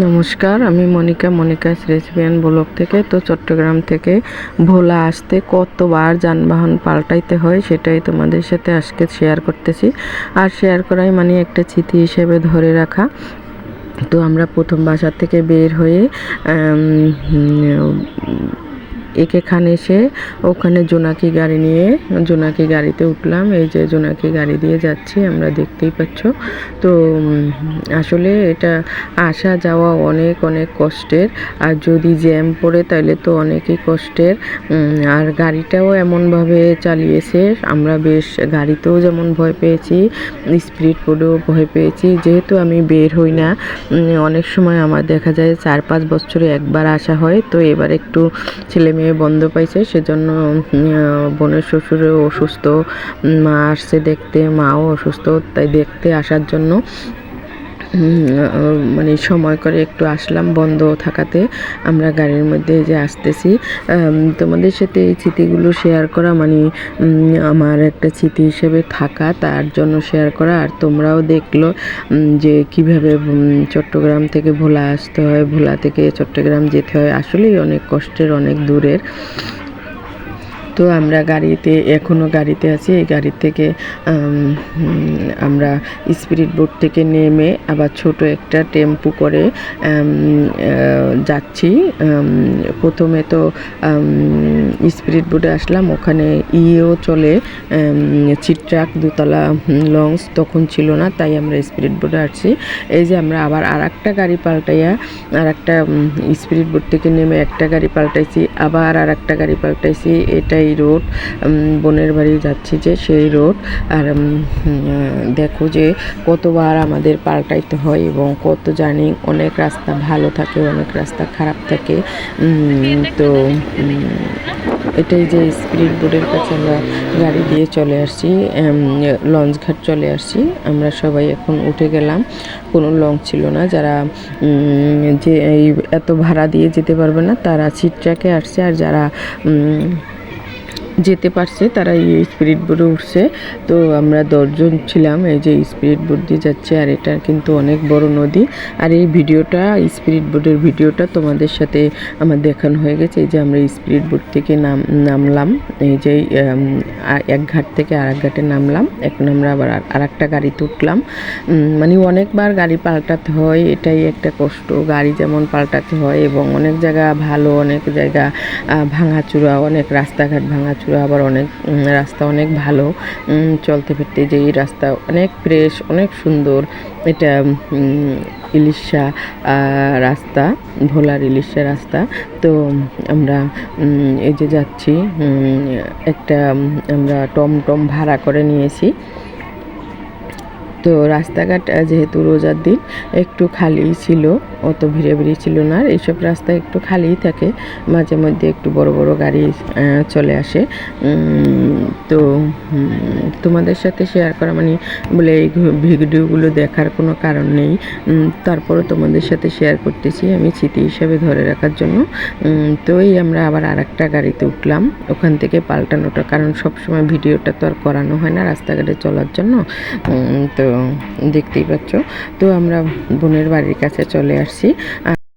নমস্কার, আমি Monika Monica's রেসিপিয়ান block থেকে, তো চট্টগ্রাম থেকে ভোলা আসতে কতবার যানবাহন পাল্টাইতে হয় সেটাই তোমাদের সাথে আজকে শেয়ার করতেছি। আর শেয়ার করাই মানে একটা চিঠি হিসেবে ধরে রাখা। তো আমরা প্রথম বাসার থেকে বের হয়ে আম, একে খান এসে ওখানে জোনাকি গাড়ি নিয়ে জোনাকি গাড়িতে উঠলাম। এই যে জোনাকি গাড়ি দিয়ে যাচ্ছি আমরা দেখতেই পাচ্ছ। তো আসলে এটা আসা যাওয়া অনেক অনেক কষ্টের। আর যদি জ্যাম পড়ে তাহলে তো অনেকই কষ্টের। আর গাড়িটাও এমনভাবে চালিয়েছে আমরা বেশ গাড়িতেও যেমন ভয় পেয়েছি স্পিড বোর্ডেও ভয় পেয়েছি। যেহেতু আমি বের হই না অনেক সময় আমার দেখা যায় চার পাঁচ বছরে একবার আসা হয়। তো এবার একটু ছেলে মেয়ে বন্ধ পাইছে, সেজন্য বোনের শ্বশুরও অসুস্থ। মা আসছে দেখতে, মাও অসুস্থ, তাই দেখতে আসার জন্য মানে সময় করে একটু আসলাম বন্ধ থাকাতে। আমরা গাড়ির মধ্যে যে আসতেছি তোমাদের সাথে এই স্মৃতিগুলো শেয়ার করা মানে আমার একটা স্মৃতি হিসেবে থাকা, তার জন্য শেয়ার করা। আর তোমরাও দেখল যে কীভাবে চট্টগ্রাম থেকে ভোলা আসতে হয়, ভোলা থেকে চট্টগ্রাম যেতে হয়, আসলেই অনেক কষ্টের, অনেক দূরের। তো আমরা গাড়িতে এখনও গাড়িতে আছি। এই গাড়ি থেকে আমরা স্পিরিট বোট থেকে নেমে আবার ছোট একটা টেম্পু করে যাচ্ছি। প্রথমে তো স্পিরিট বোটে আসলাম। ওখানে ইও চলে চিট্রাক দুতলা লঞ্চ তখন ছিল না, তাই আমরা স্পিরিট বোটে আসছি। এই যে আমরা আবার আর একটা গাড়ি পাল্টাইয়া আর একটা স্পিরিট বোট থেকে নেমে একটা গাড়ি পাল্টাইছি, আবার আর একটা গাড়ি পাল্টাইছি। এটাই রোড বোনের বাড়ি যাচ্ছি যে সেই রোড। আর দেখো যে কতবার আমাদের পাল্টাইতে হয় এবং কত জানি অনেক রাস্তা ভালো থাকে, অনেক রাস্তা খারাপ থাকে। তো এটাই যে স্পিরিট বোর্ডের কাছে আমরা গাড়ি দিয়ে চলে আসছি লঞ্চ ঘাট চলে আসছি। আমরা সবাই এখন উঠে গেলাম। কোনো লঞ্চ ছিল না। যারা যে এই এত ভাড়া দিয়ে যেতে পারবে না, তারা সিট ট্র্যাকে আসছে। আর যারা যেতে পারছে, তারা এই স্পিরিট বোর্ডে উঠছে। তো আমরা দশজন ছিলাম, এই যে স্পিরিট বোর্ড দিয়ে যাচ্ছে, আর এটা কিন্তু অনেক বড় নদী। আর এই ভিডিওটা, স্পিরিট বোর্ডের ভিডিওটা তোমাদের সাথে আমার দেখানো হয়ে গেছে। এই যে আমরা স্পিরিট বোর্ড থেকে নাম, নামলাম, এই যে এক ঘাট থেকে আর এক ঘাটে নামলাম। এখন আমরা আবার আর একটা গাড়িতে উঠলাম। মানে অনেকবার গাড়ি পাল্টাতে হয়, এটাই একটা কষ্ট। গাড়ি যেমন পাল্টাতে হয় এবং অনেক জায়গা ভালো, অনেক জায়গা ভাঙাচুরা, অনেক রাস্তাঘাট ভাঙাচুরা। আবার অনেক রাস্তা অনেক ভালো। চলতে ফিরতে যে এই রাস্তা অনেক ফ্রেশ অনেক সুন্দর। এটা ইলিশা রাস্তা, ভোলার ইলিশা রাস্তা। তো আমরা এই যে যাচ্ছি একটা আমরা টমটম ভাড়া করে নিয়েছি। তো রাস্তাঘাট যেহেতু রোজার দিন, একটু খালি ছিল, অত ভিড়ে ভিড়ি ছিল না আর এইসব রাস্তা একটু খালিই থাকে। মাঝে মধ্যে একটু বড় বড় গাড়ি চলে আসে। তো তোমাদের সাথে শেয়ার করা মানে বলে এই ভিডিওগুলো দেখার কোনো কারণ নেই। তারপরও তোমাদের সাথে শেয়ার করতেছি আমি স্মৃতি হিসাবে ধরে রাখার জন্য। তো এই আমরা আবার আর একটা গাড়িতে উঠলাম। ওখান থেকে পাল্টানোটা, কারণ সবসময় ভিডিওটা তো আর করানো হয় না রাস্তাঘাটে চলার জন্য। তো দেখতেই পাচ্ছ। তো আমরা বোনের বাড়ির কাছে চলে আসছি।